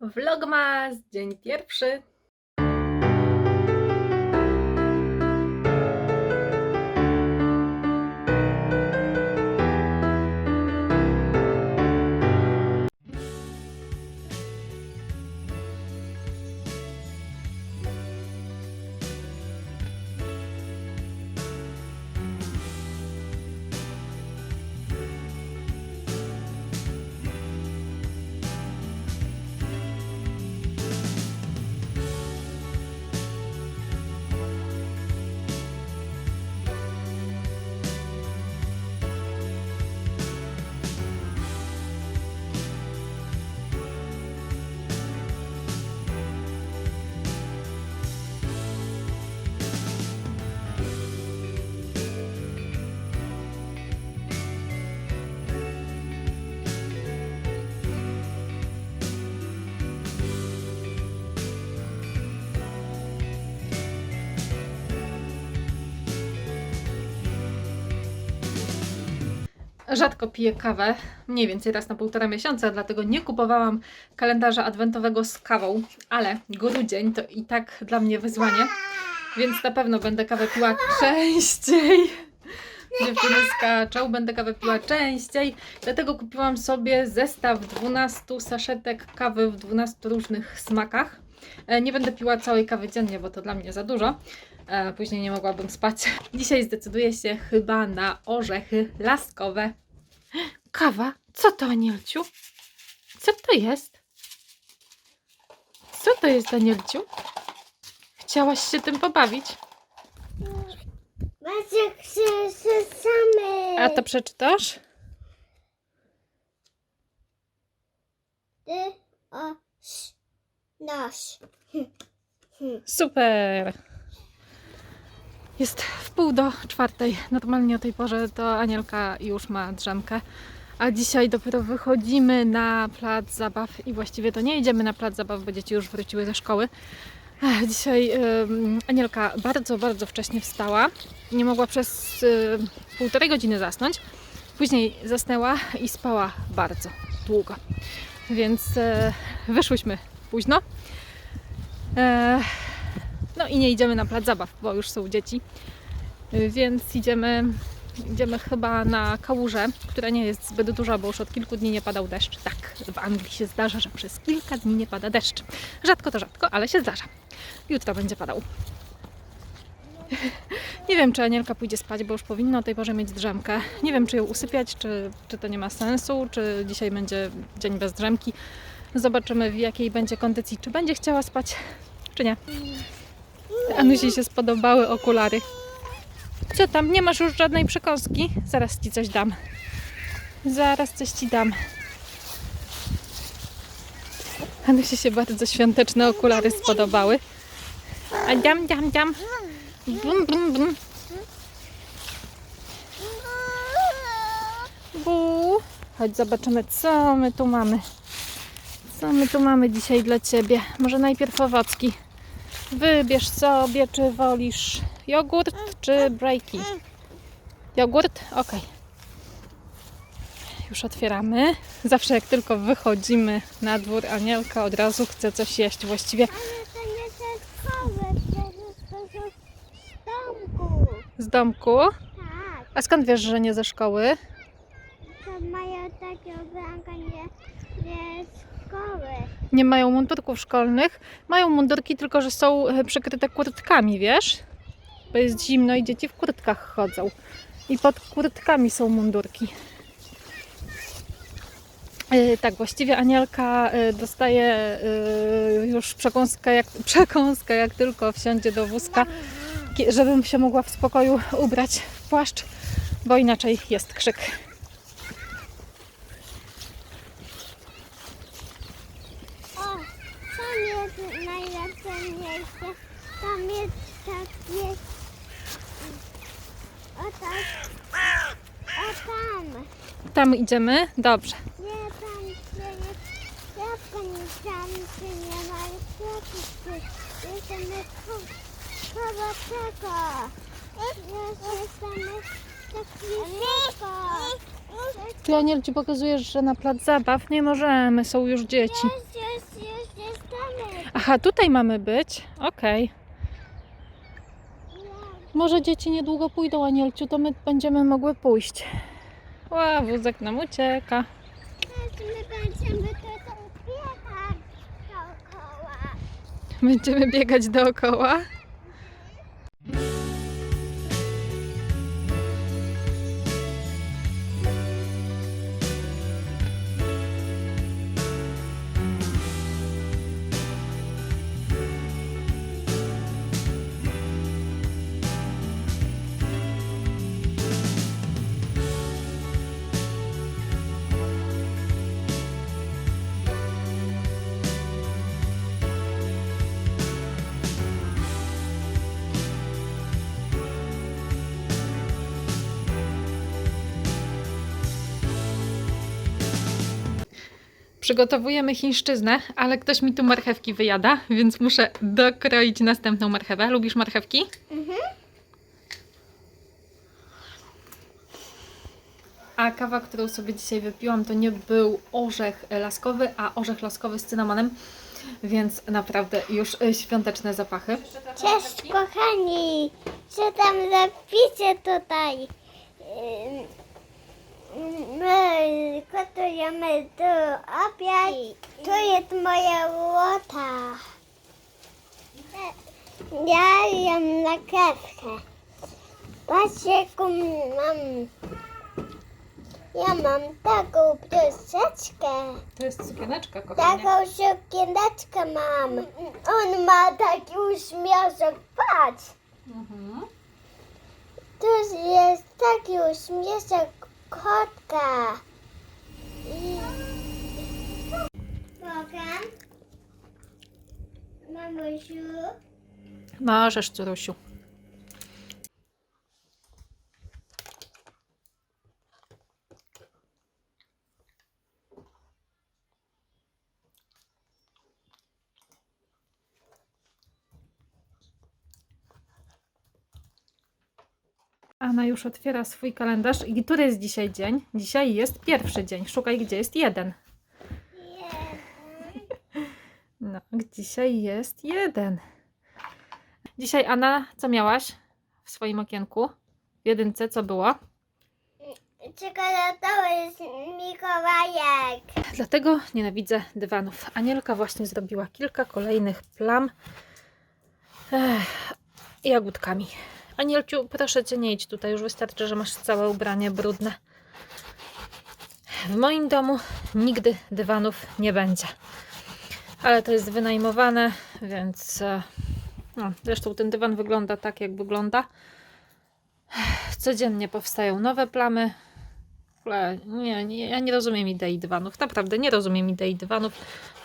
Vlogmas, dzień pierwszy. Rzadko piję kawę, mniej więcej raz na półtora miesiąca, dlatego nie kupowałam kalendarza adwentowego z kawą, ale grudzień to i tak dla mnie wyzwanie, więc na pewno będę kawę piła częściej. Dziewczyny skaczą, będę kawę piła częściej, dlatego kupiłam sobie zestaw 12 saszetek kawy w 12 różnych smakach. E, Nie będę piła całej kawy dziennie, bo to dla mnie za dużo. E, Później nie mogłabym spać. Dzisiaj zdecyduję się chyba na orzechy laskowe. Kawa? Co to, Anielciu? Co to jest? Co to jest, Danielciu? Chciałaś się tym pobawić? Macie krzyży same. A to przeczytasz? Ty o sz nasz. Super! Jest w pół do czwartej. Normalnie o tej porze to Anielka już ma drzemkę. A dzisiaj dopiero wychodzimy na plac zabaw i właściwie to nie idziemy na plac zabaw, bo dzieci już wróciły ze szkoły. Dzisiaj ym, Anielka bardzo, bardzo wcześnie wstała. Nie mogła przez y, półtorej godziny zasnąć. Później zasnęła i spała bardzo długo. Więc e, wyszłyśmy późno. E, no i nie idziemy na plac zabaw, bo już są dzieci. Y, Więc idziemy, idziemy chyba na kałużę, która nie jest zbyt duża, bo już od kilku dni nie padał deszcz. Tak, w Anglii się zdarza, że przez kilka dni nie pada deszcz. Rzadko to rzadko, ale się zdarza. Jutro będzie padał. Nie wiem, czy Anielka pójdzie spać, bo już powinna o tej porze mieć drzemkę. Nie wiem, czy ją usypiać, czy, czy to nie ma sensu, czy dzisiaj będzie dzień bez drzemki. Zobaczymy, w jakiej będzie kondycji, czy będzie chciała spać, czy nie. Anusi się spodobały okulary. Co tam? Nie masz już żadnej przekąski? Zaraz ci coś dam. Zaraz coś ci dam. Anusi się bardzo świąteczne okulary spodobały. A dam, dam, dam. Bum, bum, bum. Bu. Chodź zobaczymy, co my tu mamy. Co my tu mamy dzisiaj dla Ciebie? Może najpierw owocki. Wybierz sobie, czy wolisz jogurt, czy breaki. Jogurt? Ok. Już otwieramy. Zawsze jak tylko wychodzimy na dwór, Anielka od razu chce coś jeść. Właściwie Ale to nie te szkoły, to jest z domku. z domku. Tak, A skąd wiesz, że nie ze szkoły? to mają takie ubranka, nie, nie szkoły. Nie mają mundurków szkolnych. Mają mundurki, tylko że są e, przykryte kurtkami, wiesz? Bo jest zimno i dzieci w kurtkach chodzą. I pod kurtkami są mundurki. E, Tak, właściwie Anielka e, dostaje już przekąskę jak, przekąskę, jak tylko wsiądzie do wózka, żebym się mogła w spokoju ubrać w płaszcz, bo inaczej jest krzyk. O, tam jest najlepsze miejsce. Tam jest takie... O tak. O tam. Tam idziemy? Dobrze. Nie, tam gdzie jest jabłko, nie tam, gdzie nie ma kwiatów. Jestem koło tego. Jestem taki szybko. Ty Aniel ci pokazujesz, że na plac zabaw nie możemy, są już dzieci. Jest, jest, jest, Aha, tutaj mamy być. Okej. Może dzieci niedługo pójdą, Anielciu, to my będziemy mogły pójść. Ła, wózek nam ucieka. My będziemy tutaj biegać dookoła. Będziemy biegać dookoła. Przygotowujemy chińszczyznę, ale ktoś mi tu marchewki wyjada, więc muszę dokroić następną marchewę. Lubisz marchewki? A kawa, którą sobie dzisiaj wypiłam, to nie był orzech laskowy, a orzech laskowy z cynamonem, więc naprawdę już świąteczne zapachy. Cześć kochani, co tam zapiszę tutaj? Gotujemy tu obiad. Tu jest moja łota. Ja jem na kawkę. Patrzcie, jaką mam. Ja mam taką bluzeczkę. To jest sukieneczka, Taką sukieneczkę mam. On ma taki uśmieszek, patrz. Mhm. Tu jest taki uśmieszek kotka. I... Mogę? Mamusiu? Możesz, Curusiu. Anna już otwiera swój kalendarz. I który jest dzisiaj dzień? Dzisiaj jest pierwszy dzień. Szukaj, gdzie jest jeden. No, dzisiaj jest jeden. Dzisiaj, Anna, co miałaś w swoim okienku? W jedynce co było? Czekoladowy jest Mikołajek. Dlatego nienawidzę dywanów. Anielka właśnie zrobiła kilka kolejnych plam Ech, jagódkami. Anielciu, proszę cię, nie idź tutaj. Już wystarczy, że masz całe ubranie brudne. W moim domu nigdy dywanów nie będzie. Ale to jest wynajmowane, więc e, no, zresztą ten dywan wygląda tak, jak wygląda. Codziennie powstają nowe plamy. Nie, nie, ja nie rozumiem idei dywanów. Naprawdę nie rozumiem idei dywanów,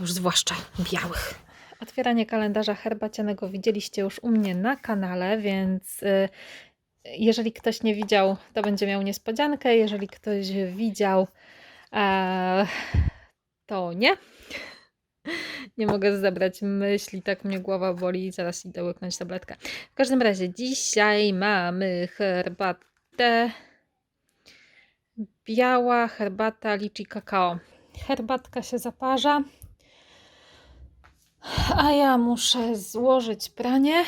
już zwłaszcza białych. Otwieranie kalendarza herbacianego widzieliście już u mnie na kanale, więc y, jeżeli ktoś nie widział, to będzie miał niespodziankę. Jeżeli ktoś widział, e, to nie. Nie mogę zebrać myśli, tak mnie głowa boli. Zaraz idę łyknąć tabletkę. W każdym razie, dzisiaj mamy herbatę. Biała herbata liczy kakao. Herbatka się zaparza. A ja muszę złożyć pranie,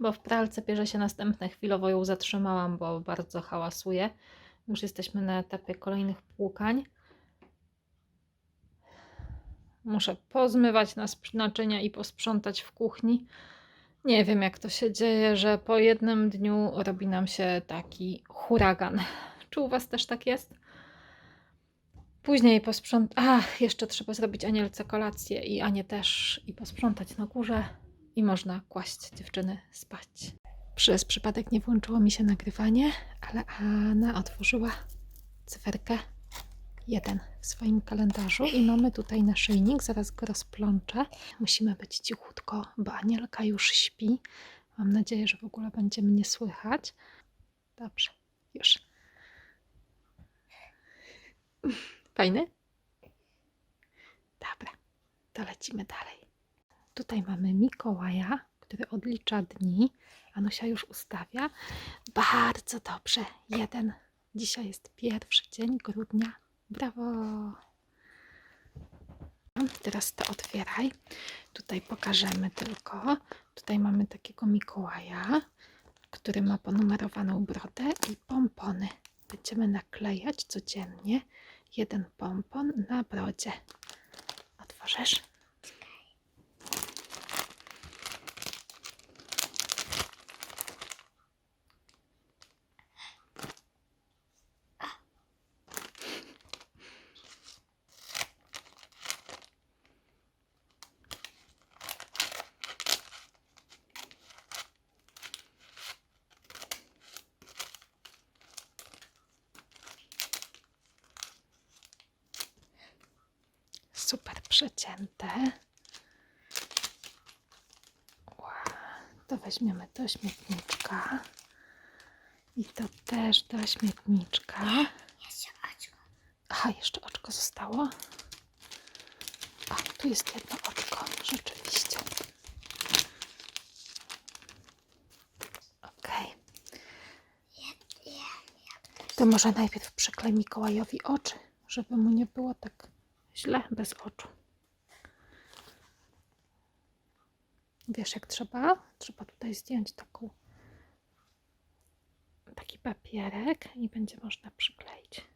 bo w pralce bierze się następne. Chwilowo ją zatrzymałam, bo bardzo hałasuje. Już jesteśmy na etapie kolejnych płukań. Muszę pozmywać naczynia i posprzątać w kuchni. Nie wiem, jak to się dzieje, że po jednym dniu robi nam się taki huragan. Czy u Was też tak jest? Później posprząt... Ach, jeszcze trzeba zrobić Anielce kolację i Anię też i posprzątać na górze i można kłaść dziewczyny spać. Przez przypadek nie włączyło mi się nagrywanie, ale Anna otworzyła cyferkę jeden w swoim kalendarzu i mamy tutaj naszyjnik, zaraz go rozplączę. Musimy być cichutko, bo Anielka już śpi. Mam nadzieję, że w ogóle będzie mnie słychać. Dobrze, już. Fajny? Dobra, to lecimy dalej. Tutaj mamy Mikołaja, który odlicza dni. Anusia już ustawia. Bardzo dobrze. Jeden. Dzisiaj jest pierwszy dzień grudnia. Brawo! teraz to otwieraj. Tutaj pokażemy tylko. Tutaj mamy takiego Mikołaja, który ma ponumerowaną brodę i pompony. Będziemy naklejać codziennie jeden pompon na brodzie. Otworzysz? Super przecięte. To weźmiemy do śmietniczka. I to też do śmietniczka. Jeszcze oczko. Aha, jeszcze oczko zostało. A, tu jest jedno oczko, rzeczywiście. Ja, To może najpierw przyklej Mikołajowi oczy, żeby mu nie było tak źle bez oczu. Wiesz jak trzeba? Trzeba tutaj zdjąć taką, taki papierek i będzie można przykleić.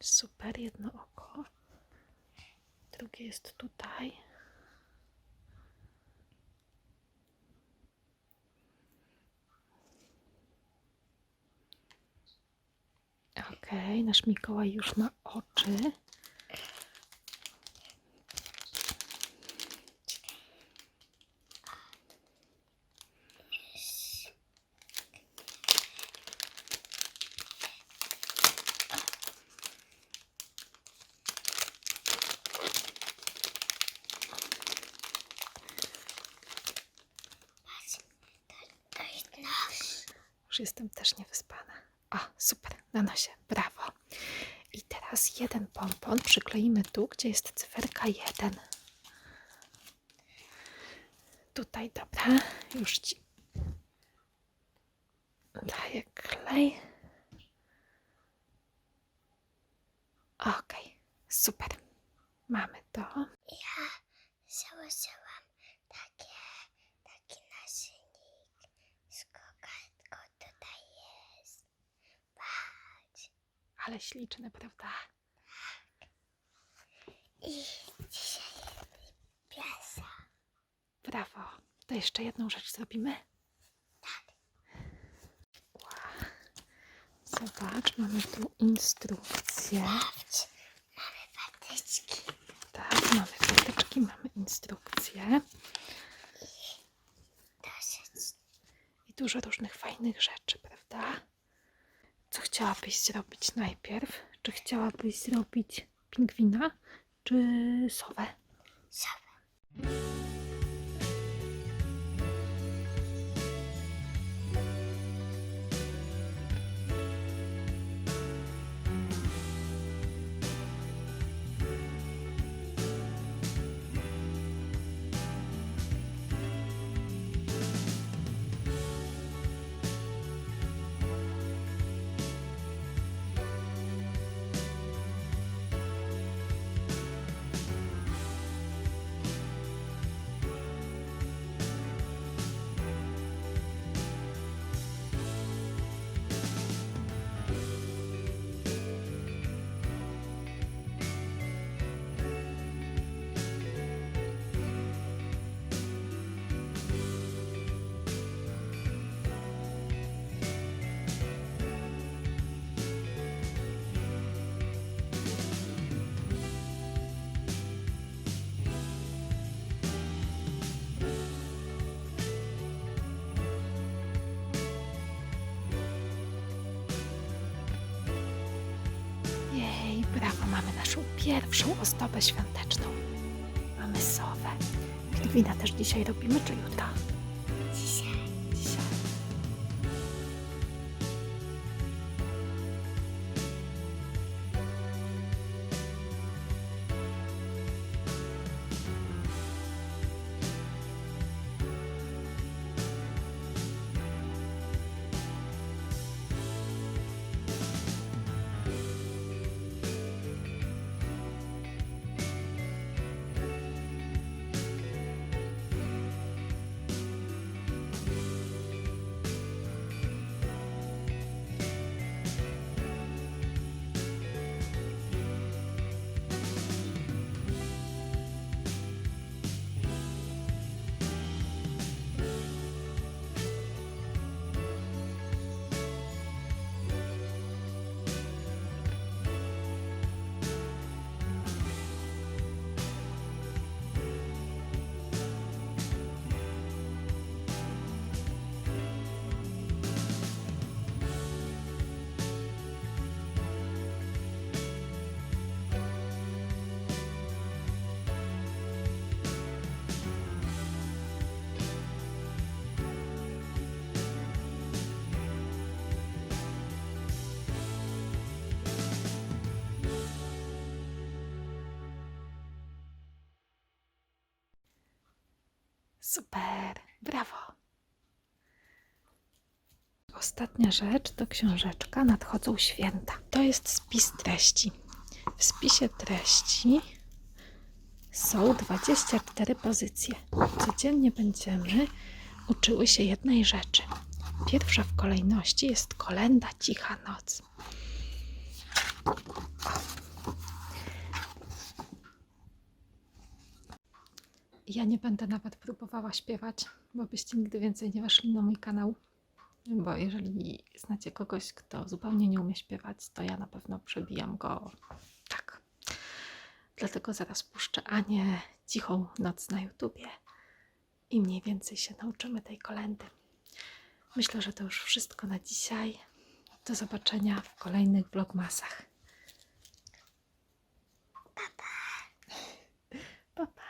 Super, jedno oko. Drugie jest tutaj. Okej, nasz Mikołaj już ma oczy. to jest nos. Już jestem też niewyspana. O, super, na nosie, brawo. I teraz jeden pompon przykleimy tu, gdzie jest cyferka 1. Tutaj, dobra, już ci daję klej. Okej, super. Mamy to. Ja założyłam takie, taki naszyjnik z kokardką tutaj jest. Patrz. Ale śliczne, prawda? I dzisiaj piesa. Brawo. To jeszcze jedną rzecz zrobimy. Wow. Zobacz, mamy tu instrukcję. Patrz, mamy patyczki. Tak, mamy patyczki, mamy instrukcję Dosyć. i dużo różnych fajnych rzeczy, chciałabyś zrobić najpierw? Czy chciałabyś zrobić pingwina, czy sowę? Sobie. Pierwszą ozdobę świąteczną. Mamy sowę. Pingwina też dzisiaj robimy, czy jutro? Super, brawo. Ostatnia rzecz to książeczka Nadchodzą święta. To jest spis treści. W spisie treści są 24 pozycje. Codziennie będziemy uczyły się jednej rzeczy. Pierwsza w kolejności jest kolenda Cicha Noc. Ja nie będę nawet próbowała śpiewać, bo byście nigdy więcej nie weszli na mój kanał. Bo jeżeli znacie kogoś, kto zupełnie nie umie śpiewać, to ja na pewno przebijam go tak. Dlatego zaraz puszczę Anię cichą noc na YouTubie i mniej więcej się nauczymy tej kolendy. Myślę, że to już wszystko na dzisiaj. Do zobaczenia w kolejnych vlogmasach. Pa, pa. pa, pa.